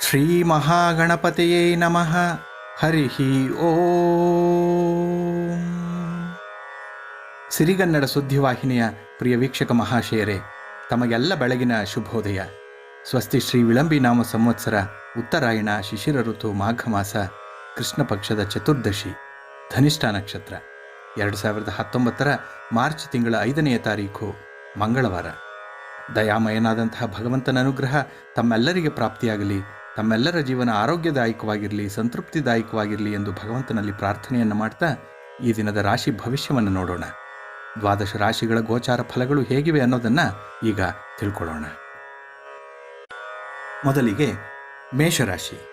ಶ್ರೀ ಮಹಾಗಣಪತಿಯೇ ನಮಃ. ಹರಿ ಓ. ಸಿರಿಗನ್ನಡ ಸುದ್ದಿವಾಹಿನಿಯ ಪ್ರಿಯ ವೀಕ್ಷಕ ಮಹಾಶಯರೇ, ತಮಗೆಲ್ಲ ಬೆಳಗಿನ ಶುಭೋದಯ. ಸ್ವಸ್ತಿ ಶ್ರೀ ವಿಳಂಬಿ ನಾಮ ಸಂವತ್ಸರ ಉತ್ತರಾಯಣ ಶಿಶಿರ ಋತು ಮಾಘ ಮಾಸ ಕೃಷ್ಣ ಪಕ್ಷದ ಚತುರ್ದಶಿ ಧನಿಷ್ಠ ನಕ್ಷತ್ರ. ಎರಡು ಸಾವಿರದ ಹತ್ತೊಂಬತ್ತರ ಮಾರ್ಚ್ ತಿಂಗಳ ಐದನೆಯ ತಾರೀಖು ಮಂಗಳವಾರ. ದಯಾಮಯನಾದಂತಹ ಭಗವಂತನ ಅನುಗ್ರಹ ತಮ್ಮೆಲ್ಲರಿಗೆ ಪ್ರಾಪ್ತಿಯಾಗಲಿ. ತಮ್ಮೆಲ್ಲರ ಜೀವನ ಆರೋಗ್ಯದಾಯಕವಾಗಿರಲಿ, ಸಂತೃಪ್ತಿದಾಯಕವಾಗಿರಲಿ ಎಂದು ಭಗವಂತನಲ್ಲಿ ಪ್ರಾರ್ಥನೆಯನ್ನು ಮಾಡ್ತಾ ಈ ದಿನದ ರಾಶಿ ಭವಿಷ್ಯವನ್ನು ನೋಡೋಣ. ದ್ವಾದಶ ರಾಶಿಗಳ ಗೋಚಾರ ಫಲಗಳು ಹೇಗಿವೆ ಅನ್ನೋದನ್ನು ಈಗ ತಿಳ್ಕೊಳ್ಳೋಣ. ಮೊದಲಿಗೆ ಮೇಷರಾಶಿ.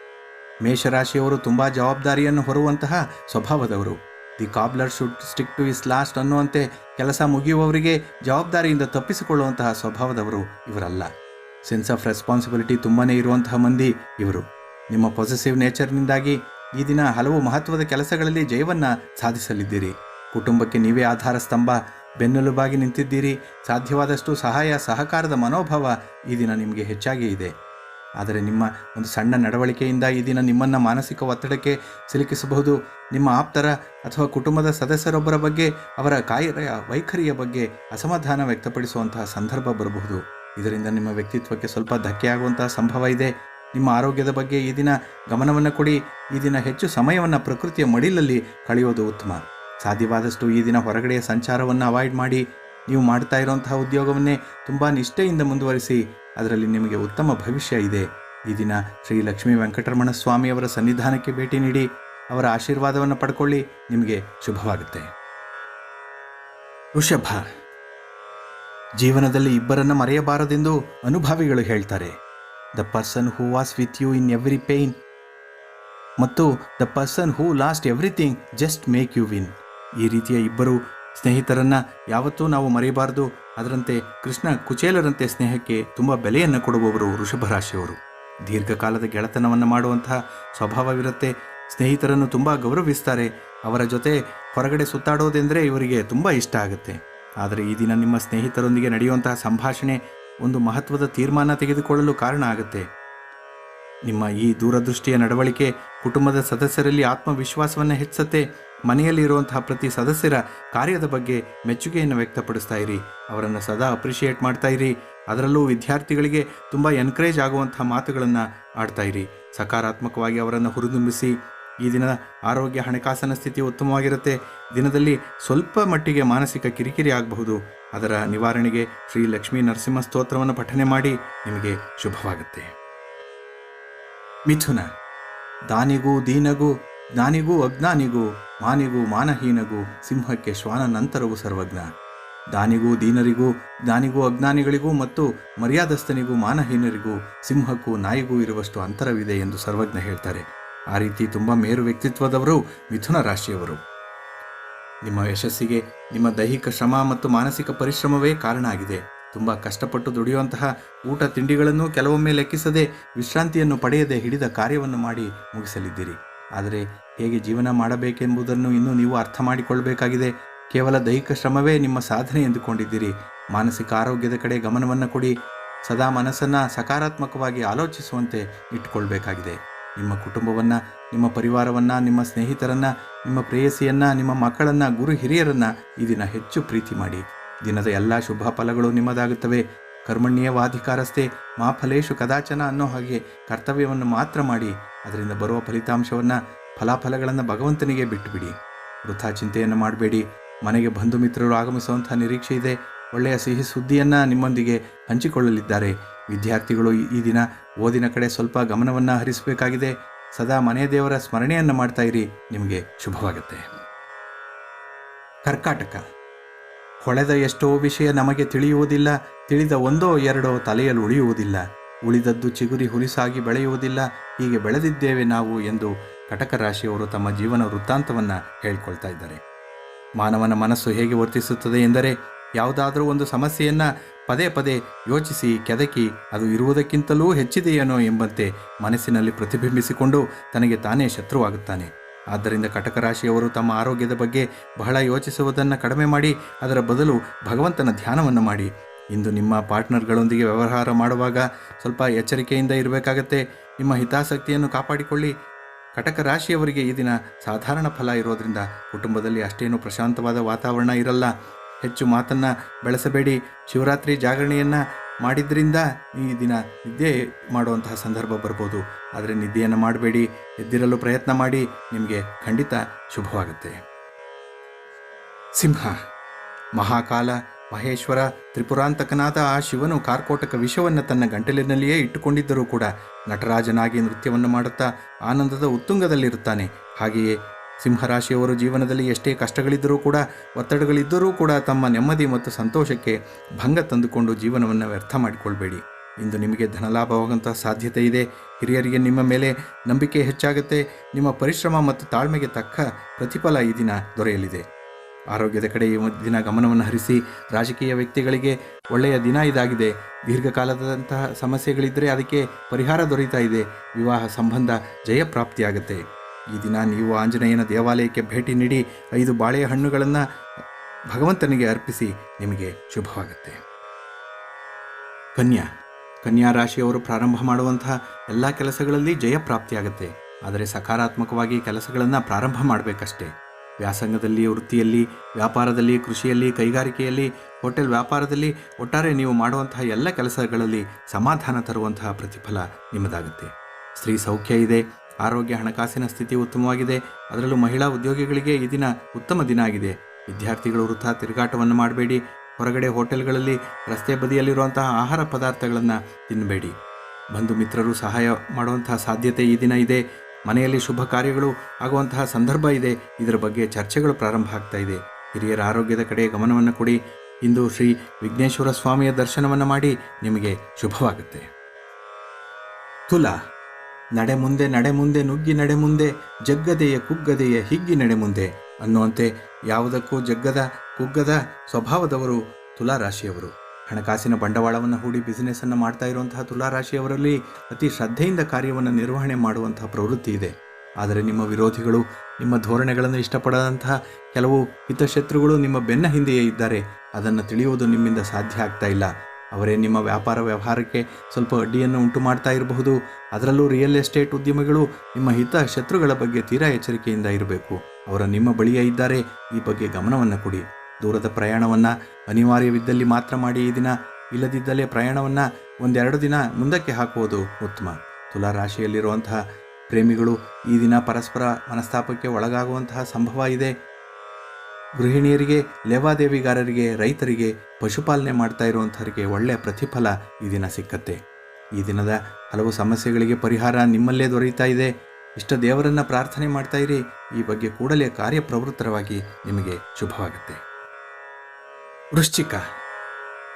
ಮೇಷರಾಶಿಯವರು ತುಂಬ ಜವಾಬ್ದಾರಿಯನ್ನು ಹೊರುವಂತಹ ಸ್ವಭಾವದವರು. The cobbler should stick to his last ಅನ್ನುವಂತೆ ಕೆಲಸ ಮುಗಿಯುವವರಿಗೆ ಜವಾಬ್ದಾರಿಯಿಂದ ತಪ್ಪಿಸಿಕೊಳ್ಳುವಂತಹ ಸ್ವಭಾವದವರು ಇವರಲ್ಲ. ಸೆನ್ಸ್ ಆಫ್ ರೆಸ್ಪಾನ್ಸಿಬಿಲಿಟಿ ತುಂಬಾ ಇರುವಂತಹ ಮಂದಿ ಇವರು. ನಿಮ್ಮ ಪಾಸಿಟಿವ್ ನೇಚರ್ನಿಂದಾಗಿ ಈ ದಿನ ಹಲವು ಮಹತ್ವದ ಕೆಲಸಗಳಲ್ಲಿ ಜಯವನ್ನು ಸಾಧಿಸಲಿದ್ದೀರಿ. ಕುಟುಂಬಕ್ಕೆ ನೀವೇ ಆಧಾರ ಸ್ತಂಭ ಬೆನ್ನೆಲುಬಾಗಿ ನಿಂತಿದ್ದೀರಿ. ಸಾಧ್ಯವಾದಷ್ಟು ಸಹಾಯ, ಸಹಕಾರದ ಮನೋಭಾವ ಈ ದಿನ ನಿಮಗೆ ಹೆಚ್ಚಾಗಿ ಇದೆ. ಆದರೆ ನಿಮ್ಮ ಒಂದು ಸಣ್ಣ ನಡವಳಿಕೆಯಿಂದ ಈ ದಿನ ನಿಮ್ಮನ್ನು ಮಾನಸಿಕ ಒತ್ತಡಕ್ಕೆ ಸಿಲುಕಿಸಬಹುದು. ನಿಮ್ಮ ಆಪ್ತರ ಅಥವಾ ಕುಟುಂಬದ ಸದಸ್ಯರೊಬ್ಬರ ಬಗ್ಗೆ ಅವರ ಕಾಯಿಲೆಯ ವೈಖರಿಯ ಬಗ್ಗೆ ಅಸಮಾಧಾನ ವ್ಯಕ್ತಪಡಿಸುವಂತಹ ಸಂದರ್ಭ ಬರಬಹುದು. ಇದರಿಂದ ನಿಮ್ಮ ವ್ಯಕ್ತಿತ್ವಕ್ಕೆ ಸ್ವಲ್ಪ ಧಕ್ಕೆಯಾಗುವಂತಹ ಸಂಭವ ಇದೆ. ನಿಮ್ಮ ಆರೋಗ್ಯದ ಬಗ್ಗೆ ಈ ದಿನ ಗಮನವನ್ನು ಕೊಡಿ. ಈ ದಿನ ಹೆಚ್ಚು ಸಮಯವನ್ನು ಪ್ರಕೃತಿಯ ಮಡಿಲಲ್ಲಿ ಕಳೆಯೋದು ಉತ್ತಮ. ಸಾಧ್ಯವಾದಷ್ಟು ಈ ದಿನ ಹೊರಗಡೆಯ ಸಂಚಾರವನ್ನು ಅವಾಯ್ಡ್ ಮಾಡಿ. ನೀವು ಮಾಡ್ತಾ ಇರುವಂತಹ ಉದ್ಯೋಗವನ್ನೇ ತುಂಬ ನಿಷ್ಠೆಯಿಂದ ಮುಂದುವರಿಸಿ. ಅದರಲ್ಲಿ ನಿಮಗೆ ಉತ್ತಮ ಭವಿಷ್ಯ ಇದೆ. ಈ ದಿನ ಶ್ರೀ ಲಕ್ಷ್ಮೀ ವೆಂಕಟರಮಣ ಸ್ವಾಮಿಯವರ ಸನ್ನಿಧಾನಕ್ಕೆ ಭೇಟಿ ನೀಡಿ. ಅವರ ಆಶೀರ್ವಾದವನ್ನು ಪಡ್ಕೊಳ್ಳಿ. ನಿಮಗೆ ಶುಭವಾಗುತ್ತೆ. ವೃಷಭ ಜೀವನದಲ್ಲಿ ಇಬ್ಬರನ್ನು ಮರೆಯಬಾರದೆಂದು ಅನುಭಾವಿಗಳು ಹೇಳ್ತಾರೆ. The person who was with you in every pain ಮತ್ತು the person who lost everything just make you win ಈ ರೀತಿಯ ಇಬ್ಬರು ಸ್ನೇಹಿತರನ್ನು ಯಾವತ್ತೂ ನಾವು ಮರೆಯಬಾರದು. ಅದರಂತೆ ಕೃಷ್ಣ ಕುಚೇಲರಂತೆ ಸ್ನೇಹಕ್ಕೆ ತುಂಬ ಬೆಲೆಯನ್ನು ಕೊಡುವವರು ವೃಷಭ ರಾಶಿಯವರು ದೀರ್ಘಕಾಲದ ಗೆಳೆತನವನ್ನು ಮಾಡುವಂತಹ ಸ್ವಭಾವವಿರುತ್ತೆ. ಸ್ನೇಹಿತರನ್ನು ತುಂಬ ಗೌರವಿಸ್ತಾರೆ. ಅವರ ಜೊತೆ ಹೊರಗಡೆ ಸುತ್ತಾಡೋದೆಂದರೆ ಇವರಿಗೆ ತುಂಬ ಇಷ್ಟ ಆಗುತ್ತೆ. ಆದರೆ ಈ ದಿನ ನಿಮ್ಮ ಸ್ನೇಹಿತರೊಂದಿಗೆ ನಡೆಯುವಂತಹ ಸಂಭಾಷಣೆ ಒಂದು ಮಹತ್ವದ ತೀರ್ಮಾನ ತೆಗೆದುಕೊಳ್ಳಲು ಕಾರಣ ಆಗುತ್ತೆ. ನಿಮ್ಮ ಈ ದೂರದೃಷ್ಟಿಯ ನಡವಳಿಕೆ ಕುಟುಂಬದ ಸದಸ್ಯರಲ್ಲಿ ಆತ್ಮವಿಶ್ವಾಸವನ್ನು ಹೆಚ್ಚಿಸುತ್ತೆ. ಮನೆಯಲ್ಲಿ ಇರುವಂತಹ ಪ್ರತಿ ಸದಸ್ಯರ ಕಾರ್ಯದ ಬಗ್ಗೆ ಮೆಚ್ಚುಗೆಯನ್ನು ವ್ಯಕ್ತಪಡಿಸ್ತಾ ಇರಿ. ಅವರನ್ನು ಸದಾ ಅಪ್ರಿಷಿಯೇಟ್ ಮಾಡ್ತಾ ಇರಿ. ಅದರಲ್ಲೂ ವಿದ್ಯಾರ್ಥಿಗಳಿಗೆ ತುಂಬ ಎನ್ಕರೇಜ್ ಆಗುವಂಥ ಮಾತುಗಳನ್ನು ಆಡ್ತಾ ಇರಿ. ಸಕಾರಾತ್ಮಕವಾಗಿ ಅವರನ್ನು ಹುರಿದುಂಬಿಸಿ ಈ ದಿನ ಆರೋಗ್ಯ ಹಣಕಾಸಿನ ಸ್ಥಿತಿ ಉತ್ತಮವಾಗಿರುತ್ತೆ. ದಿನದಲ್ಲಿ ಸ್ವಲ್ಪ ಮಟ್ಟಿಗೆ ಮಾನಸಿಕ ಕಿರಿಕಿರಿ ಆಗಬಹುದು. ಅದರ ನಿವಾರಣೆಗೆ ಶ್ರೀ ಲಕ್ಷ್ಮೀ ನರಸಿಂಹ ಸ್ತೋತ್ರವನ್ನು ಪಠನೆ ಮಾಡಿ ನಿಮಗೆ ಶುಭವಾಗುತ್ತೆ. ಮಿಥುನ, ದಾನಿಗೂ ದೀನಗೂ, ಜ್ಞಾನಿಗೂ ಅಜ್ಞಾನಿಗೂ, ಮಾನಿಗೂ ಮಾನಹೀನಗೂ, ಸಿಂಹಕ್ಕೆ ಶ್ವಾನ ನಂತರವೂ ಸರ್ವಜ್ಞ. ದಾನಿಗೂ ದೀನರಿಗೂ, ಜ್ಞಾನಿಗೂ ಅಜ್ಞಾನಿಗಳಿಗೂ ಮತ್ತು ಮರ್ಯಾದಸ್ಥನಿಗೂ ಮಾನಹೀನರಿಗೂ, ಸಿಂಹಕ್ಕೂ ನಾಯಿಗೂ ಇರುವಷ್ಟು ಅಂತರವಿದೆ ಎಂದು ಸರ್ವಜ್ಞ ಹೇಳ್ತಾರೆ. ಆ ರೀತಿ ತುಂಬ ಮೇರು ವ್ಯಕ್ತಿತ್ವದವರು ಮಿಥುನ ರಾಶಿಯವರು. ನಿಮ್ಮ ಯಶಸ್ಸಿಗೆ, ನಿಮ್ಮ ದೈಹಿಕ ಶ್ರಮ ಮತ್ತು ಮಾನಸಿಕ ಪರಿಶ್ರಮವೇ ಕಾರಣ ಆಗಿದೆ. ತುಂಬ ಕಷ್ಟಪಟ್ಟು ದುಡಿಯುವಂತಹ ಊಟ ತಿಂಡಿಗಳನ್ನು ಕೆಲವೊಮ್ಮೆ ಲೆಕ್ಕಿಸದೆ ವಿಶ್ರಾಂತಿಯನ್ನು ಪಡೆಯದೆ ಹಿಡಿದ ಕಾರ್ಯವನ್ನು ಮಾಡಿ ಮುಗಿಸಲಿದ್ದೀರಿ. ಆದರೆ ಹೇಗೆ ಜೀವನ ಮಾಡಬೇಕೆಂಬುದನ್ನು ಇನ್ನೂ ನೀವು ಅರ್ಥ ಮಾಡಿಕೊಳ್ಳಬೇಕಾಗಿದೆ ಕೇವಲ ದೈಹಿಕ ಶ್ರಮವೇ ನಿಮ್ಮ ಸಾಧನೆ ಎಂದುಕೊಂಡಿದ್ದೀರಿ. ಮಾನಸಿಕ ಆರೋಗ್ಯದ ಕಡೆ ಗಮನವನ್ನು ಕೊಡಿ. ಸದಾ ಮನಸ್ಸನ್ನು ಸಕಾರಾತ್ಮಕವಾಗಿ ಆಲೋಚಿಸುವಂತೆ ಇಟ್ಟುಕೊಳ್ಬೇಕಾಗಿದೆ. ನಿಮ್ಮ ಕುಟುಂಬವನ್ನು, ನಿಮ್ಮ ಪರಿವಾರವನ್ನು, ನಿಮ್ಮ ಸ್ನೇಹಿತರನ್ನು, ನಿಮ್ಮ ಪ್ರೇಯಸಿಯನ್ನು, ನಿಮ್ಮ ಮಕ್ಕಳನ್ನು, ಗುರು ಹಿರಿಯರನ್ನು ಈ ದಿನ ಹೆಚ್ಚು ಪ್ರೀತಿ ಮಾಡಿ. ದಿನದ ಎಲ್ಲ ಶುಭ ಫಲಗಳು ನಿಮ್ಮದಾಗುತ್ತವೆ. ಕರ್ಮಣ್ಯವಾಧಿಕಾರಸ್ಥೆ, ಮಾ ಫಲೇಶು ಕದಾಚನ ಅನ್ನೋ ಹಾಗೆ ಕರ್ತವ್ಯವನ್ನು ಮಾತ್ರ ಮಾಡಿ, ಅದರಿಂದ ಬರುವ ಫಲಿತಾಂಶವನ್ನು, ಫಲಾಫಲಗಳನ್ನು ಭಗವಂತನಿಗೆ ಬಿಟ್ಟುಬಿಡಿ. ವೃಥಾ ಚಿಂತೆಯನ್ನು ಮಾಡಬೇಡಿ. ಮನೆಗೆ ಬಂಧು ಮಿತ್ರರು ಆಗಮಿಸುವಂಥ ನಿರೀಕ್ಷೆ ಇದೆ. ಒಳ್ಳೆಯ ಸಿಹಿ ಸುದ್ದಿಯನ್ನು ನಿಮ್ಮೊಂದಿಗೆ ಹಂಚಿಕೊಳ್ಳಲಿದ್ದಾರೆ. ವಿದ್ಯಾರ್ಥಿಗಳು ಈ ದಿನ ಓದಿನ ಕಡೆ ಸ್ವಲ್ಪ ಗಮನವನ್ನು ಹರಿಸಬೇಕಾಗಿದೆ. ಸದಾ ಮನೆ ದೇವರ ಸ್ಮರಣೆಯನ್ನು ಮಾಡ್ತಾ ಇರಿ. ನಿಮಗೆ ಶುಭವಾಗುತ್ತೆ. ಕರ್ಕಾಟಕ. ಹೊಳೆದ ಎಷ್ಟೋ ವಿಷಯ ನಮಗೆ ತಿಳಿಯುವುದಿಲ್ಲ. ತಿಳಿದ ಒಂದೋ ಎರಡೋ ತಲೆಯಲ್ಲಿ ಉಳಿಯುವುದಿಲ್ಲ. ಉಳಿದದ್ದು ಚಿಗುರಿ ಹುಲಿಸಾಗಿ ಬೆಳೆಯುವುದಿಲ್ಲ. ಹೀಗೆ ಬೆಳೆದಿದ್ದೇವೆ ನಾವು ಎಂದು ಕಟಕ ರಾಶಿಯವರು ತಮ್ಮ ಜೀವನ ವೃತ್ತಾಂತವನ್ನು ಹೇಳ್ಕೊಳ್ತಾ ಇದ್ದಾರೆ. ಮಾನವನ ಮನಸ್ಸು ಹೇಗೆ ವರ್ತಿಸುತ್ತದೆ ಎಂದರೆ ಯಾವುದಾದರೂ ಒಂದು ಸಮಸ್ಯೆಯನ್ನು ಪದೇ ಪದೇ ಯೋಚಿಸಿ ಕೆದಕಿ ಅದು ಇರುವುದಕ್ಕಿಂತಲೂ ಹೆಚ್ಚಿದೆಯೇನೋ ಎಂಬಂತೆ ಮನಸ್ಸಿನಲ್ಲಿ ಪ್ರತಿಬಿಂಬಿಸಿಕೊಂಡು ತನಗೆ ತಾನೇ ಶತ್ರುವಾಗುತ್ತಾನೆ. ಆದ್ದರಿಂದ ಕಟಕ ರಾಶಿಯವರು ತಮ್ಮ ಆರೋಗ್ಯದ ಬಗ್ಗೆ ಬಹಳ ಯೋಚಿಸುವುದನ್ನು ಕಡಿಮೆ ಮಾಡಿ ಅದರ ಬದಲು ಭಗವಂತನ ಧ್ಯಾನವನ್ನು ಮಾಡಿ. ಇಂದು ನಿಮ್ಮ ಪಾರ್ಟ್ನರ್ಗಳೊಂದಿಗೆ ವ್ಯವಹಾರ ಮಾಡುವಾಗ ಸ್ವಲ್ಪ ಎಚ್ಚರಿಕೆಯಿಂದ ಇರಬೇಕಾಗತ್ತೆ. ನಿಮ್ಮ ಹಿತಾಸಕ್ತಿಯನ್ನು ಕಾಪಾಡಿಕೊಳ್ಳಿ. ಕಟಕ ರಾಶಿಯವರಿಗೆ ಈ ದಿನ ಸಾಧಾರಣ ಫಲ ಇರೋದ್ರಿಂದ ಕುಟುಂಬದಲ್ಲಿ ಅಷ್ಟೇನು ಪ್ರಶಾಂತವಾದ ವಾತಾವರಣ ಇರಲ್ಲ. ಹೆಚ್ಚು ಮಾತನ್ನು ಬೆಳೆಸಬೇಡಿ. ಶಿವರಾತ್ರಿ ಜಾಗರಣೆಯನ್ನು ಮಾಡಿದ್ರಿಂದ ಈ ದಿನ ನಿದ್ದೆ ಮಾಡುವಂತಹ ಸಂದರ್ಭ ಬರ್ಬೋದು. ಆದರೆ ನಿದ್ದೆಯನ್ನು ಮಾಡಬೇಡಿ. ಎದ್ದಿರಲು ಪ್ರಯತ್ನ ಮಾಡಿ. ನಿಮಗೆ ಖಂಡಿತ ಶುಭವಾಗುತ್ತೆ. ಸಿಂಹ. ಮಹಾಕಾಲ. ಮಹೇಶ್ವರ. ತ್ರಿಪುರಾಂತಕನಾದ ಆ ಶಿವನು ಕಾರ್ಕೋಟಕ ವಿಷವನ್ನು ತನ್ನ ಗಂಟಲಿನಲ್ಲಿಯೇ ಇಟ್ಟುಕೊಂಡಿದ್ದರೂ ಕೂಡ ನಟರಾಜನಾಗಿ ನೃತ್ಯವನ್ನು ಮಾಡುತ್ತಾ ಆನಂದದ ಉತ್ತುಂಗದಲ್ಲಿರುತ್ತಾನೆ. ಹಾಗೆಯೇ ಸಿಂಹರಾಶಿಯವರು ಜೀವನದಲ್ಲಿ ಎಷ್ಟೇ ಕಷ್ಟಗಳಿದ್ದರೂ ಕೂಡ, ಒತ್ತಡಗಳಿದ್ದರೂ ಕೂಡ ತಮ್ಮ ನೆಮ್ಮದಿ ಮತ್ತು ಸಂತೋಷಕ್ಕೆ ಭಂಗ ತಂದುಕೊಂಡು ಜೀವನವನ್ನು ವ್ಯರ್ಥ ಮಾಡಿಕೊಳ್ಬೇಡಿ. ಇಂದು ನಿಮಗೆ ಧನಲಾಭವಾಗುವಂತಹ ಸಾಧ್ಯತೆ ಇದೆ. ಹಿರಿಯರಿಗೆ ನಿಮ್ಮ ಮೇಲೆ ನಂಬಿಕೆ ಹೆಚ್ಚಾಗುತ್ತೆ. ನಿಮ್ಮ ಪರಿಶ್ರಮ ಮತ್ತು ತಾಳ್ಮೆಗೆ ತಕ್ಕ ಪ್ರತಿಫಲ ಈ ದಿನ ದೊರೆಯಲಿದೆ. ಆರೋಗ್ಯದ ಕಡೆ ಈ ದಿನ ಗಮನವನ್ನು ಹರಿಸಿ, ರಾಜಕೀಯ ವ್ಯಕ್ತಿಗಳಿಗೆ ಒಳ್ಳೆಯ ದಿನ ಇದಾಗಿದೆ. ದೀರ್ಘಕಾಲದಂತಹ ಸಮಸ್ಯೆಗಳಿದ್ದರೆ ಅದಕ್ಕೆ ಪರಿಹಾರ ದೊರೀತಾ ಇದೆ. ವಿವಾಹ ಸಂಬಂಧ ಜಯಪ್ರಾಪ್ತಿಯಾಗುತ್ತೆ. ಈ ದಿನ ನೀವು ಆಂಜನೇಯನ ದೇವಾಲಯಕ್ಕೆ ಭೇಟಿ ನೀಡಿ ಐದು ಬಾಳೆಹಣ್ಣುಗಳನ್ನು ಭಗವಂತನಿಗೆ ಅರ್ಪಿಸಿ ನಿಮಗೆ ಶುಭವಾಗುತ್ತೆ. ಕನ್ಯಾ ಕನ್ಯಾ ರಾಶಿಯವರು ಪ್ರಾರಂಭ ಮಾಡುವಂತಹ ಎಲ್ಲ ಕೆಲಸಗಳಲ್ಲಿ ಜಯಪ್ರಾಪ್ತಿಯಾಗುತ್ತೆ ಆದರೆ ಸಕಾರಾತ್ಮಕವಾಗಿ ಕೆಲಸಗಳನ್ನು ಪ್ರಾರಂಭ ಮಾಡಬೇಕಷ್ಟೇ. ವ್ಯಾಸಂಗದಲ್ಲಿ, ವೃತ್ತಿಯಲ್ಲಿ, ವ್ಯಾಪಾರದಲ್ಲಿ, ಕೃಷಿಯಲ್ಲಿ, ಕೈಗಾರಿಕೆಯಲ್ಲಿ, ಹೋಟೆಲ್ ವ್ಯಾಪಾರದಲ್ಲಿ ಒಟ್ಟಾರೆ ನೀವು ಮಾಡುವಂತಹ ಎಲ್ಲ ಕೆಲಸಗಳಲ್ಲಿ ಸಮಾಧಾನ ತರುವಂತಹ ಪ್ರತಿಫಲ ನಿಮ್ಮದಾಗುತ್ತೆ. ಸ್ತ್ರೀ ಸೌಖ್ಯ ಇದೆ ಆರೋಗ್ಯ ಹಣಕಾಸಿನ ಸ್ಥಿತಿ ಉತ್ತಮವಾಗಿದೆ. ಅದರಲ್ಲೂ ಮಹಿಳಾ ಉದ್ಯೋಗಿಗಳಿಗೆ ಈ ದಿನ ಉತ್ತಮ ದಿನ ಆಗಿದೆ. ವಿದ್ಯಾರ್ಥಿಗಳು ವೃಥಾ ತಿರುಗಾಟವನ್ನು ಮಾಡಬೇಡಿ. ಹೊರಗಡೆ ಹೋಟೆಲ್ಗಳಲ್ಲಿ ರಸ್ತೆ ಬದಿಯಲ್ಲಿರುವಂತಹ ಆಹಾರ ಪದಾರ್ಥಗಳನ್ನು ತಿನ್ನಬೇಡಿ ಬಂಧು ಮಿತ್ರರು ಸಹಾಯ ಮಾಡುವಂತಹ ಸಾಧ್ಯತೆ ಈ ದಿನ ಇದೆ. ಮನೆಯಲ್ಲಿ ಶುಭ ಕಾರ್ಯಗಳು ಆಗುವಂತಹ ಸಂದರ್ಭ ಇದೆ. ಇದರ ಬಗ್ಗೆ ಚರ್ಚೆಗಳು ಪ್ರಾರಂಭ ಆಗ್ತಾ ಇದೆ. ಹಿರಿಯರ ಆರೋಗ್ಯದ ಕಡೆ ಗಮನವನ್ನು ಕೊಡಿ. ಇಂದು ಶ್ರೀ ವಿಘ್ನೇಶ್ವರ ಸ್ವಾಮಿಯ ದರ್ಶನವನ್ನು ಮಾಡಿ ನಿಮಗೆ ಶುಭವಾಗುತ್ತೆ. ತುಲಾ ನಡೆ ಮುಂದೆ ನಡೆ ಮುಂದೆ ನುಗ್ಗಿ ನಡೆ ಮುಂದೆ ಜಗ್ಗದೆಯ ಕುಗ್ಗದೆಯ ಹಿಗ್ಗಿ ನಡೆ ಮುಂದೆ ಅನ್ನುವಂತೆ ಯಾವುದಕ್ಕೂ ಜಗ್ಗದ, ಕುಗ್ಗದ ಸ್ವಭಾವದವರು ತುಲಾರಾಶಿಯವರು. ಹಣಕಾಸಿನ ಬಂಡವಾಳವನ್ನು ಹೂಡಿ ಬಿಸಿನೆಸ್ಸನ್ನು ಮಾಡ್ತಾ ಇರುವಂತಹ ತುಲಾರಾಶಿಯವರಲ್ಲಿ ಅತಿ ಶ್ರದ್ಧೆಯಿಂದ ಕಾರ್ಯವನ್ನು ನಿರ್ವಹಣೆ ಮಾಡುವಂತಹ ಪ್ರವೃತ್ತಿ ಇದೆ. ಆದರೆ ನಿಮ್ಮ ವಿರೋಧಿಗಳು, ನಿಮ್ಮ ಧೋರಣೆಗಳನ್ನು ಇಷ್ಟಪಡದಂತಹ ಕೆಲವು ಹಿತಶತ್ರುಗಳು ನಿಮ್ಮ ಬೆನ್ನ ಹಿಂದೆಯೇ ಇದ್ದಾರೆ. ಅದನ್ನು ತಿಳಿಯುವುದು ನಿಮ್ಮಿಂದ ಸಾಧ್ಯ ಆಗ್ತಾ ಇಲ್ಲ. ಅವರೇ ನಿಮ್ಮ ವ್ಯಾಪಾರ ವ್ಯವಹಾರಕ್ಕೆ ಸ್ವಲ್ಪ ಅಡ್ಡಿಯನ್ನು ಉಂಟು ಮಾಡ್ತಾ ಇರಬಹುದು. ಅದರಲ್ಲೂ ರಿಯಲ್ ಎಸ್ಟೇಟ್ ಉದ್ಯಮಿಗಳು ನಿಮ್ಮ ಹಿತ ಶತ್ರುಗಳ ಬಗ್ಗೆ ತೀರಾ ಎಚ್ಚರಿಕೆಯಿಂದ ಇರಬೇಕು. ಅವರ ನಿಮ್ಮ ಬಳಿಯೇ ಇದ್ದಾರೆ. ಈ ಬಗ್ಗೆ ಗಮನವನ್ನು ಕೊಡಿ. ದೂರದ ಪ್ರಯಾಣವನ್ನು ಅನಿವಾರ್ಯವಿದ್ದಲ್ಲಿ ಮಾತ್ರ ಮಾಡಿ ಈ ದಿನ. ಇಲ್ಲದಿದ್ದಲ್ಲಿ ಪ್ರಯಾಣವನ್ನು ಒಂದೆರಡು ದಿನ ಮುಂದಕ್ಕೆ ಹಾಕುವುದು ಉತ್ತಮ. ತುಲಾ ರಾಶಿಯಲ್ಲಿರುವಂತಹ ಪ್ರೇಮಿಗಳು ಈ ದಿನ ಪರಸ್ಪರ ಮನಸ್ತಾಪಕ್ಕೆ ಒಳಗಾಗುವಂತಹ ಸಂಭವ ಇದೆ. ಗೃಹಿಣಿಯರಿಗೆ, ಲೇವಾದೇವಿಗಾರರಿಗೆ, ರೈತರಿಗೆ ಪಶುಪಾಲನೆ ಮಾಡ್ತಾ ಇರುವಂಥವರಿಗೆ ಒಳ್ಳೆಯ ಪ್ರತಿಫಲ ಈ ದಿನ ಸಿಕ್ಕತ್ತೆ. ಈ ದಿನದ ಹಲವು ಸಮಸ್ಯೆಗಳಿಗೆ ಪರಿಹಾರ ನಿಮ್ಮಲ್ಲೇ ದೊರೆಯುತ್ತಾ ಇದೆ. ಇಷ್ಟ ದೇವರನ್ನ ಪ್ರಾರ್ಥನೆ ಮಾಡ್ತಾ ಇರಿ. ಈ ಬಗ್ಗೆ ಕೂಡಲೇ ಕಾರ್ಯಪ್ರವೃತ್ತರವಾಗಿ ನಿಮಗೆ ಶುಭವಾಗುತ್ತೆ. ವೃಶ್ಚಿಕ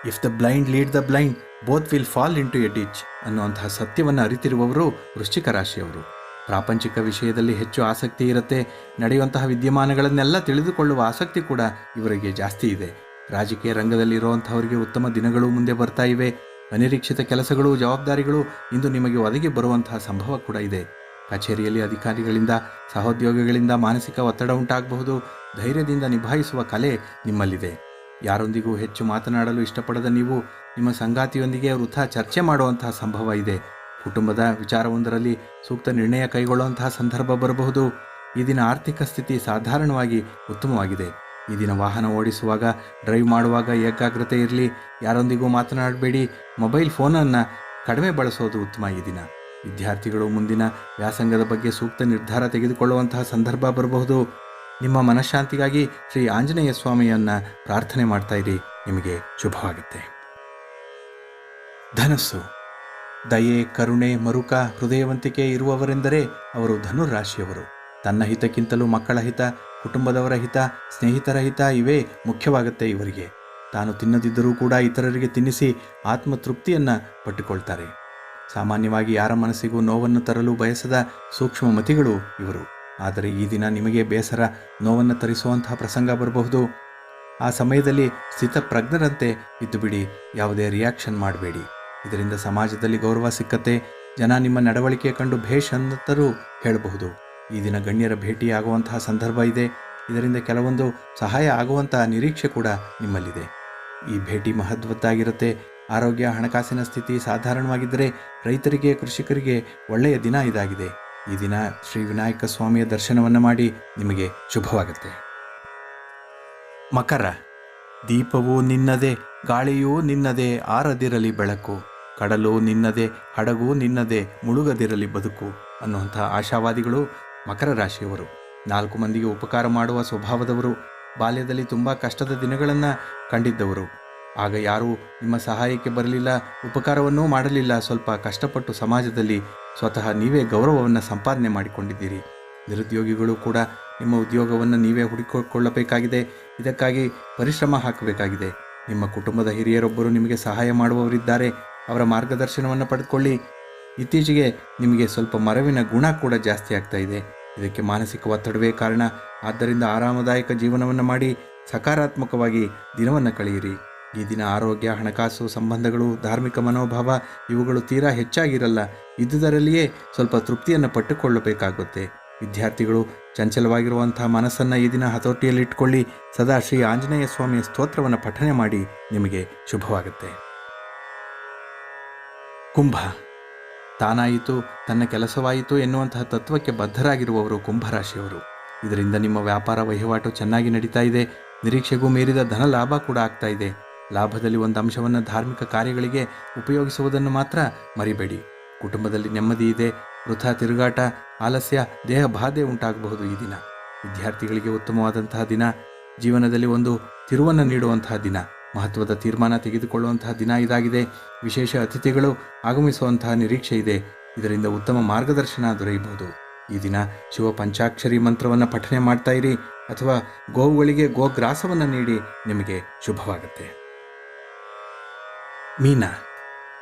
if the blind lead the blind both will fall into a ditch ಅನ್ನುವಂತಹ ಸತ್ಯವನ್ನು ಅರಿತಿರುವವರು ವೃಶ್ಚಿಕ ರಾಶಿಯವರು. ಪ್ರಾಪಂಚಿಕ ವಿಷಯದಲ್ಲಿ ಹೆಚ್ಚು ಆಸಕ್ತಿ ಇರುತ್ತೆ, ನಡೆಯುವಂತಹ ವಿದ್ಯಮಾನಗಳನ್ನೆಲ್ಲ ತಿಳಿದುಕೊಳ್ಳುವ ಆಸಕ್ತಿ ಕೂಡ ಇವರಿಗೆ ಜಾಸ್ತಿ ಇದೆ. ರಾಜಕೀಯ ರಂಗದಲ್ಲಿ ಇರುವಂತಹವರಿಗೆ ಉತ್ತಮ ದಿನಗಳು ಮುಂದೆ ಬರ್ತಾ ಇವೆ. ಅನಿರೀಕ್ಷಿತ ಕೆಲಸಗಳು, ಜವಾಬ್ದಾರಿಗಳು ಇಂದು ನಿಮಗೆ ಒದಗಿ ಬರುವಂತಹ ಸಂಭವ ಕೂಡ ಇದೆ. ಕಚೇರಿಯಲ್ಲಿ ಅಧಿಕಾರಿಗಳಿಂದ, ಸಹೋದ್ಯೋಗಿಗಳಿಂದ ಮಾನಸಿಕ ಒತ್ತಡ ಉಂಟಾಗಬಹುದು. ಧೈರ್ಯದಿಂದ ನಿಭಾಯಿಸುವ ಕಲೆ ನಿಮ್ಮಲ್ಲಿದೆ. ಯಾರೊಂದಿಗೂ ಹೆಚ್ಚು ಮಾತನಾಡಲು ಇಷ್ಟಪಡದ ನೀವು, ನಿಮ್ಮ ಸಂಗಾತಿಯೊಂದಿಗೆ ವೃಥಾ ಚರ್ಚೆ ಮಾಡುವಂತಹ ಸಂಭವ ಇದೆ. ಕುಟುಂಬದ ವಿಚಾರವೊಂದರಲ್ಲಿ ಸೂಕ್ತ ನಿರ್ಣಯ ಕೈಗೊಳ್ಳುವಂತಹ ಸಂದರ್ಭ ಬರಬಹುದು. ಈ ದಿನ ಆರ್ಥಿಕ ಸ್ಥಿತಿ ಸಾಧಾರಣವಾಗಿ ಉತ್ತಮವಾಗಿದೆ. ಈ ದಿನ ವಾಹನ ಓಡಿಸುವಾಗ, ಡ್ರೈವ್ ಮಾಡುವಾಗ ಏಕಾಗ್ರತೆ ಇರಲಿ. ಯಾರೊಂದಿಗೂ ಮಾತನಾಡಬೇಡಿ. ಮೊಬೈಲ್ ಫೋನನ್ನು ಕಡಿಮೆ ಬಳಸೋದು ಉತ್ತಮ ಈ ದಿನ. ವಿದ್ಯಾರ್ಥಿಗಳು ಮುಂದಿನ ವ್ಯಾಸಂಗದ ಬಗ್ಗೆ ಸೂಕ್ತ ನಿರ್ಧಾರ ತೆಗೆದುಕೊಳ್ಳುವಂತಹ ಸಂದರ್ಭ ಬರಬಹುದು. ನಿಮ್ಮ ಮನಃಶಾಂತಿಗಾಗಿ ಶ್ರೀ ಆಂಜನೇಯ ಸ್ವಾಮಿಯನ್ನ ಪ್ರಾರ್ಥನೆ ಮಾಡ್ತಾ ಇರಿ. ನಿಮಗೆ ಶುಭವಾಗುತ್ತೆ. ಧನಸ್ಸು. ದಯೆ, ಕರುಣೆ, ಮರುಕ, ಹೃದಯವಂತಿಕೆ ಇರುವವರೆಂದರೆ ಅವರು ಧನುರಾಶಿಯವರು ತನ್ನ ಹಿತಕ್ಕಿಂತಲೂ ಮಕ್ಕಳ ಹಿತ, ಕುಟುಂಬದವರ ಹಿತ, ಸ್ನೇಹಿತರ ಹಿತ ಇವೇ ಮುಖ್ಯವಾಗುತ್ತೆ ಇವರಿಗೆ. ತಾನು ತಿನ್ನದಿದ್ದರೂ ಕೂಡ ಇತರರಿಗೆ ತಿನ್ನಿಸಿ ಆತ್ಮತೃಪ್ತಿಯನ್ನು ಪಟ್ಟುಕೊಳ್ತಾರೆ. ಸಾಮಾನ್ಯವಾಗಿ ಯಾರ ಮನಸ್ಸಿಗೂ ನೋವನ್ನು ತರಲು ಬಯಸದ ಸೂಕ್ಷ್ಮ ಮತಿಗಳು ಇವರು. ಆದರೆ ಈ ದಿನ ನಿಮಗೆ ಬೇಸರ, ನೋವನ್ನು ತರಿಸುವಂತಹ ಪ್ರಸಂಗ ಬರಬಹುದು. ಆ ಸಮಯದಲ್ಲಿ ಸ್ಥಿತಪ್ರಜ್ಞರಂತೆ ಇದ್ದುಬಿಡಿ, ಯಾವುದೇ ರಿಯಾಕ್ಷನ್ ಮಾಡಬೇಡಿ. ಇದರಿಂದ ಸಮಾಜದಲ್ಲಿ ಗೌರವ ಸಿಕ್ಕತ್ತೆ ಜನ ನಿಮ್ಮ ನಡವಳಿಕೆ ಕಂಡು ಭೇಷ್ ಅಂತರೂ ಹೇಳಬಹುದು. ಈ ದಿನ ಗಣ್ಯರ ಭೇಟಿಯಾಗುವಂತಹ ಸಂದರ್ಭ ಇದೆ. ಇದರಿಂದ ಕೆಲವೊಂದು ಸಹಾಯ ಆಗುವಂತಹ ನಿರೀಕ್ಷೆ ಕೂಡ ನಿಮ್ಮಲ್ಲಿದೆ. ಈ ಭೇಟಿ ಮಹತ್ವದ್ದಾಗಿರುತ್ತೆ. ಆರೋಗ್ಯ, ಹಣಕಾಸಿನ ಸ್ಥಿತಿ ಸಾಧಾರಣವಾಗಿದ್ದರೆ ರೈತರಿಗೆ, ಕೃಷಿಕರಿಗೆ ಒಳ್ಳೆಯ ದಿನ ಇದಾಗಿದೆ. ಈ ದಿನ ಶ್ರೀ ವಿನಾಯಕ ಸ್ವಾಮಿಯ ದರ್ಶನವನ್ನು ಮಾಡಿ ನಿಮಗೆ ಶುಭವಾಗುತ್ತೆ. ಮಕರ, ದೀಪವೂ ನಿನ್ನದೇ, ಗಾಳಿಯೂ ನಿನ್ನದೇ, ಆರದಿರಲಿ ಬೆಳಕು. ಕಡಲು ನಿನ್ನದೆ, ಹಡಗು ನಿನ್ನದೆ, ಮುಳುಗದಿರಲಿ ಬದುಕು ಅನ್ನುವಂಥ ಆಶಾವಾದಿಗಳು ಮಕರ ರಾಶಿಯವರು. ನಾಲ್ಕು ಮಂದಿಗೆ ಉಪಕಾರ ಮಾಡುವ ಸ್ವಭಾವದವರು, ಬಾಲ್ಯದಲ್ಲಿ ತುಂಬ ಕಷ್ಟದ ದಿನಗಳನ್ನು ಕಂಡಿದ್ದವರು. ಆಗ ಯಾರೂ ನಿಮ್ಮ ಸಹಾಯಕ್ಕೆ ಬರಲಿಲ್ಲ, ಉಪಕಾರವನ್ನೂ ಮಾಡಲಿಲ್ಲ, ಸ್ವಲ್ಪ ಕಷ್ಟಪಟ್ಟು ಸಮಾಜದಲ್ಲಿ ಸ್ವತಃ ನೀವೇ ಗೌರವವನ್ನು ಸಂಪಾದನೆ ಮಾಡಿಕೊಂಡಿದ್ದೀರಿ. ನಿರುದ್ಯೋಗಿಗಳು ಕೂಡ ನಿಮ್ಮ ಉದ್ಯೋಗವನ್ನು ನೀವೇ ಹುಡುಕಿಕೊಳ್ಳಬೇಕಾಗಿದೆ, ಇದಕ್ಕಾಗಿ ಪರಿಶ್ರಮ ಹಾಕಬೇಕಾಗಿದೆ. ನಿಮ್ಮ ಕುಟುಂಬದ ಹಿರಿಯರೊಬ್ಬರು ನಿಮಗೆ ಸಹಾಯ ಮಾಡುವವರಿದ್ದಾರೆ ಅವರ ಮಾರ್ಗದರ್ಶನವನ್ನು ಪಡೆದುಕೊಳ್ಳಿ. ಇತ್ತೀಚೆಗೆ ನಿಮಗೆ ಸ್ವಲ್ಪ ಮರವಿನ ಗುಣ ಕೂಡ ಜಾಸ್ತಿ ಆಗ್ತಾ ಇದೆ. ಇದಕ್ಕೆ ಮಾನಸಿಕ ಒತ್ತಡವೇ ಕಾರಣ. ಆದ್ದರಿಂದ ಆರಾಮದಾಯಕ ಜೀವನವನ್ನು ಮಾಡಿ ಸಕಾರಾತ್ಮಕವಾಗಿ ದಿನವನ್ನು ಕಳೆಯಿರಿ. ಈ ದಿನ ಆರೋಗ್ಯ, ಹಣಕಾಸು, ಸಂಬಂಧಗಳು, ಧಾರ್ಮಿಕ ಮನೋಭಾವ ಇವುಗಳು ತೀರಾ ಹೆಚ್ಚಾಗಿರಲ್ಲ. ಇದ್ದುದರಲ್ಲಿಯೇ ಸ್ವಲ್ಪ ತೃಪ್ತಿಯನ್ನು ಪಟ್ಟುಕೊಳ್ಳಬೇಕಾಗುತ್ತೆ. ವಿದ್ಯಾರ್ಥಿಗಳು ಚಂಚಲವಾಗಿರುವಂಥ ಮನಸ್ಸನ್ನು ಈ ದಿನ ಹತೋಟಿಯಲ್ಲಿಟ್ಕೊಳ್ಳಿ ಸದಾ ಶ್ರೀ ಆಂಜನೇಯ ಸ್ವಾಮಿಯ ಸ್ತೋತ್ರವನ್ನು ಪಠನೆ ಮಾಡಿ ನಿಮಗೆ ಶುಭವಾಗುತ್ತೆ. ಕುಂಭ. ತಾನಾಯಿತು, ತನ್ನ ಕೆಲಸವಾಯಿತು ಎನ್ನುವಂತಹ ತತ್ವಕ್ಕೆ ಬದ್ಧರಾಗಿರುವವರು ಕುಂಭರಾಶಿಯವರು. ಇದರಿಂದ ನಿಮ್ಮ ವ್ಯಾಪಾರ ವಹಿವಾಟು ಚೆನ್ನಾಗಿ ನಡೀತಾ ಇದೆ. ನಿರೀಕ್ಷೆಗೂ ಮೀರಿದ ಧನ ಲಾಭ ಕೂಡ ಆಗ್ತಾ ಇದೆ. ಲಾಭದಲ್ಲಿ ಒಂದು ಅಂಶವನ್ನು ಧಾರ್ಮಿಕ ಕಾರ್ಯಗಳಿಗೆ ಉಪಯೋಗಿಸುವುದನ್ನು ಮಾತ್ರ ಮರಿಬೇಡಿ. ಕುಟುಂಬದಲ್ಲಿ ನೆಮ್ಮದಿ ಇದೆ. ವೃಥ ತಿರುಗಾಟ, ಆಲಸ್ಯ, ದೇಹ ಬಾಧೆ ಉಂಟಾಗಬಹುದು ಈ ದಿನ. ವಿದ್ಯಾರ್ಥಿಗಳಿಗೆ ಉತ್ತಮವಾದಂತಹ ದಿನ. ಜೀವನದಲ್ಲಿ ಒಂದು ತಿರುವನ್ನು ನೀಡುವಂತಹ ದಿನ. ಮಹತ್ವದ ತೀರ್ಮಾನ ತೆಗೆದುಕೊಳ್ಳುವಂತಹ ದಿನ ಇದಾಗಿದೆ. ವಿಶೇಷ ಅತಿಥಿಗಳು ಆಗಮಿಸುವಂತಹ ನಿರೀಕ್ಷೆ ಇದೆ. ಇದರಿಂದ ಉತ್ತಮ ಮಾರ್ಗದರ್ಶನ ದೊರೆಯಬಹುದು. ಈ ದಿನ ಶಿವ ಪಂಚಾಕ್ಷರಿ ಮಂತ್ರವನ್ನು ಪಠನೆ ಮಾಡ್ತಾ ಇರಿ ಅಥವಾ ಗೋವುಗಳಿಗೆ ಗೋಗ್ರಾಸವನ್ನು ನೀಡಿ ನಿಮಗೆ ಶುಭವಾಗುತ್ತೆ. ಮೀನ.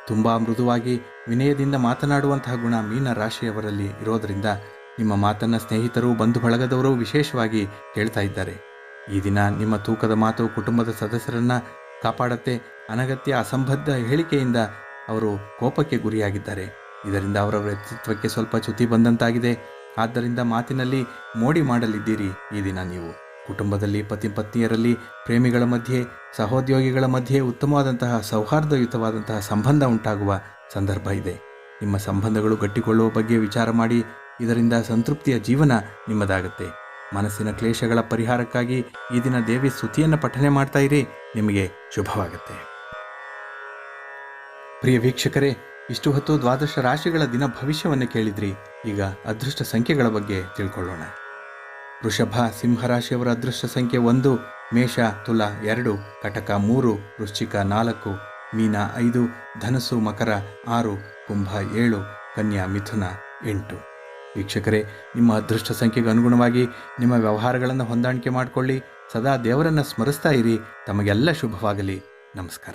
ತುಂಬ ಮೃದುವಾಗಿ ವಿನಯದಿಂದ ಮಾತನಾಡುವಂತಹ ಗುಣ ಮೀನ ರಾಶಿಯವರಲ್ಲಿ ಇರೋದರಿಂದ ನಿಮ್ಮ ಮಾತನ್ನು ಸ್ನೇಹಿತರು ಬಂಧು ಬಳಗದವರು ವಿಶೇಷವಾಗಿ ಕೇಳ್ತಾ ಇದ್ದಾರೆ. ಈ ದಿನ ನಿಮ್ಮ ತೂಕದ ಮಾತು, ಕುಟುಂಬದ ಸದಸ್ಯರನ್ನ ಕಾಪಾಡತ್ತೆ ಅನಗತ್ಯ ಅಸಂಬದ್ಧ ಹೇಳಿಕೆಯಿಂದ ಅವರು ಕೋಪಕ್ಕೆ ಗುರಿಯಾಗಿದ್ದಾರೆ. ಇದರಿಂದ ಅವರ ವ್ಯಕ್ತಿತ್ವಕ್ಕೆ ಸ್ವಲ್ಪ ಚ್ಯುತಿ ಬಂದಂತಾಗಿದೆ. ಆದ್ದರಿಂದ ಮಾತಿನಲ್ಲಿ ಮೋಡಿ ಮಾಡಲಿದ್ದೀರಿ ಈ ದಿನ ನೀವು. ಕುಟುಂಬದಲ್ಲಿ ಪತಿ ಪತ್ನಿಯರಲ್ಲಿ ಪ್ರೇಮಿಗಳ ಮಧ್ಯೆ, ಸಹೋದ್ಯೋಗಿಗಳ ಮಧ್ಯೆ ಉತ್ತಮವಾದಂತಹ ಸೌಹಾರ್ದಯುತವಾದಂತಹ ಸಂಬಂಧ ಉಂಟಾಗುವ ಸಂದರ್ಭ ಇದೆ. ನಿಮ್ಮ ಸಂಬಂಧಗಳು ಗಟ್ಟಿಕೊಳ್ಳುವ ಬಗ್ಗೆ ವಿಚಾರ ಮಾಡಿ, ಇದರಿಂದ ಸಂತೃಪ್ತಿಯ ಜೀವನ ನಿಮ್ಮದಾಗುತ್ತೆ. ಮನಸ್ಸಿನ ಕ್ಲೇಶಗಳ ಪರಿಹಾರಕ್ಕಾಗಿ ಈ ದಿನ ದೇವಿ ಸ್ತುತಿಯನ್ನು ಪಠನೆ ಮಾಡ್ತಾ ಇರಿ. ನಿಮಗೆ ಶುಭವಾಗುತ್ತೆ. ಪ್ರಿಯ ವೀಕ್ಷಕರೇ, ಇಷ್ಟು ಹೊತ್ತು ದ್ವಾದಶ ರಾಶಿಗಳ ದಿನ ಭವಿಷ್ಯವನ್ನು ಕೇಳಿದ್ರಿ. ಈಗ ಅದೃಷ್ಟ ಸಂಖ್ಯೆಗಳ ಬಗ್ಗೆ ತಿಳ್ಕೊಳ್ಳೋಣ. ವೃಷಭ ಸಿಂಹರಾಶಿಯವರ ಅದೃಷ್ಟ ಸಂಖ್ಯೆ ಒಂದು, ಮೇಷ, ತುಲ ಎರಡು, ಕಟಕ ಮೂರು, ವೃಶ್ಚಿಕ ನಾಲ್ಕು, ಮೀನ ಐದು, ಧನಸು ಮಕರ ಆರು, ಕುಂಭ ಏಳು, ಕನ್ಯಾ ಮಿಥುನ ಎಂಟು. ವೀಕ್ಷಕರೇ, ನಿಮ್ಮ ಅದೃಷ್ಟ ಸಂಖ್ಯೆಗೆ ಅನುಗುಣವಾಗಿ ನಿಮ್ಮ ವ್ಯವಹಾರಗಳನ್ನು ಹೊಂದಾಣಿಕೆ ಮಾಡಿಕೊಳ್ಳಿ. ಸದಾ ದೇವರನ್ನು ಸ್ಮರಿಸ್ತಾ ಇರಿ. ತಮಗೆಲ್ಲ ಶುಭವಾಗಲಿ. ನಮಸ್ಕಾರ.